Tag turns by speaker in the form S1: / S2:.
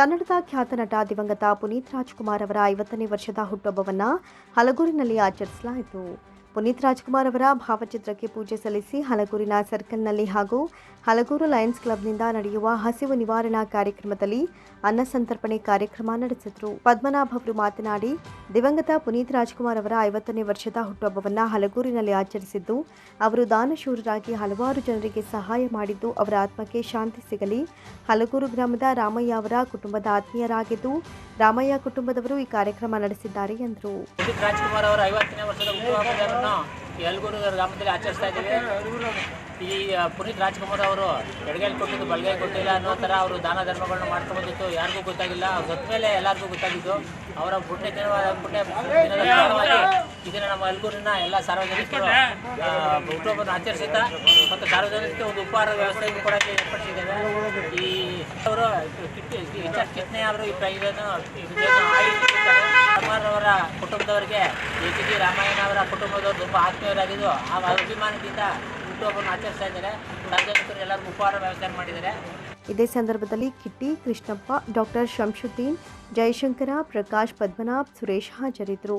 S1: ಕನ್ನಡದ ಖ್ಯಾತ ನಟ ದಿವಂಗತ ಪುನೀತ್ ರಾಜ್ಕುಮಾರ್ ಅವರ ಐವತ್ತನೇ ವರ್ಷದ ಹುಟ್ಟುಹಬ್ಬವನ್ನು ಹಲಗೂರಿನಲ್ಲಿ ಆಚರಿಸಲಾಯಿತು. ಪುನೀತ್ ರಾಜ್ಕುಮಾರ್ ಅವರ ಭಾವಚಿತ್ರಕ್ಕೆ ಪೂಜೆ ಸಲ್ಲಿಸಿ ಹಲಗೂರಿನ ಸರ್ಕಲ್ನಲ್ಲಿ ಹಾಗೂ ಹಲಗೂರು ಲಯನ್ಸ್ ಕ್ಲಬ್ನಿಂದ ನಡೆಯುವ ಹಸಿವು ನಿವಾರಣಾ ಕಾರ್ಯಕ್ರಮದಲ್ಲಿ ಅನ್ನ ಸಂತರ್ಪಣೆ ಕಾರ್ಯಕ್ರಮ ನಡೆಸಿದರು. ಪದ್ಮನಾಭ ಅವರು ಮಾತನಾಡಿ, ದಿವಂಗತ ಪುನೀತ್ ರಾಜ್ಕುಮಾರ್ ಅವರ ಐವತ್ತನೇ ವರ್ಷದ ಹುಟ್ಟುಹಬ್ಬವನ್ನು ಹಲಗೂರಿನಲ್ಲಿ ಆಚರಿಸಿದ್ದು, ಅವರು ದಾನಶೂರರಾಗಿ ಹಲವಾರು ಜನರಿಗೆ ಸಹಾಯ ಮಾಡಿದ್ದು, ಅವರ ಆತ್ಮಕ್ಕೆ ಶಾಂತಿ ಸಿಗಲಿ. ಹಲಗೂರು ಗ್ರಾಮದ ರಾಮಯ್ಯ ಅವರ ಕುಟುಂಬದ ಆತ್ಮೀಯರಾಗಿದ್ದು ರಾಮಯ್ಯ ಕುಟುಂಬದವರು ಈ ಕಾರ್ಯಕ್ರಮ ನಡೆಸಿದ್ದಾರೆ ಎಂದರು.
S2: ರಾಜ್ಕುಮಾರ್ ಅವರ ಐವತ್ತನೇ ವರ್ಷದ ಹುಟ್ಟುಹಬ್ಬವನ್ನು ಗ್ರಾಮದಲ್ಲಿ ಆಚರಿಸ್ತಾ ಇದ್ದೇವೆ. ಈ ಪುನೀತ್ ರಾಜ್ಕುಮಾರ್ ಅವರು ಎಡಗೈ ಕೊಟ್ಟಿದ್ದು ಬಲಗೈ ಕೊಟ್ಟಿಲ್ಲ ಅನ್ನೋ ಥರ ಅವರು ದಾನ ಧರ್ಮಗಳನ್ನ ಮಾಡ್ಕೊಂಡ್ಬಂದಿತ್ತು ಯಾರಿಗೂ ಗೊತ್ತಾಗಿಲ್ಲ. ಗೊತ್ತ ಮೇಲೆ ಎಲ್ಲರಿಗೂ ಗೊತ್ತಾಗಿದ್ದು. ಅವರ ಪುಣ್ಯ ದಿನವಾದ ಪುಣ್ಯ ಇದನ್ನು ನಮ್ಮ ಯಲಗೂರಿನ ಎಲ್ಲ ಸಾರ್ವಜನಿಕರು ಹುಟ್ಟುಹಬ್ಬವನ್ನು ಆಚರಿಸುತ್ತಾ, ಮತ್ತು ಸಾರ್ವಜನಿಕರಿಗೆ ಒಂದು ಉಪಹಾರ ವ್ಯವಸ್ಥೆಯನ್ನು ಕೂಡ ಏರ್ಪಡಿಸಿದ್ದೇವೆ ಈ ಅವರು ಕಿತ್ನೆ ಅವರು ಈ ಅವರ ಕುಟುಂಬದವರಿಗೆ ಎಚ್ ಡಿ ರಾಮಾಯಣ ಅವರ ಕುಟುಂಬದವರು ತುಂಬ ಆತ್ಮೀಯರಾಗಿದ್ದು, ಆ ಅಭಿಮಾನದಿಂದ ಹುಟ್ಟುಹಬ್ಬವನ್ನು ಆಚರಿಸ್ತಾ ಇದ್ದಾರೆ. ಸಾರ್ವಜನಿಕರು ಎಲ್ಲರಿಗೂ ಉಪಹಾರ ವ್ಯವಸ್ಥೆ ಮಾಡಿದ್ದಾರೆ.
S1: ಇದೇ ಸಂದರ್ಭದಲ್ಲಿ ಕಿಟ್ಟಿ, ಕೃಷ್ಣಪ್ಪ, ಡಾಕ್ಟರ್ ಶಂಶುದ್ದೀನ್, ಜಯಶಂಕರ, ಪ್ರಕಾಶ್ ಪದ್ಮನಾಭ್, ಸುರೇಶ್ ಹಾಜರಿದ್ದರು.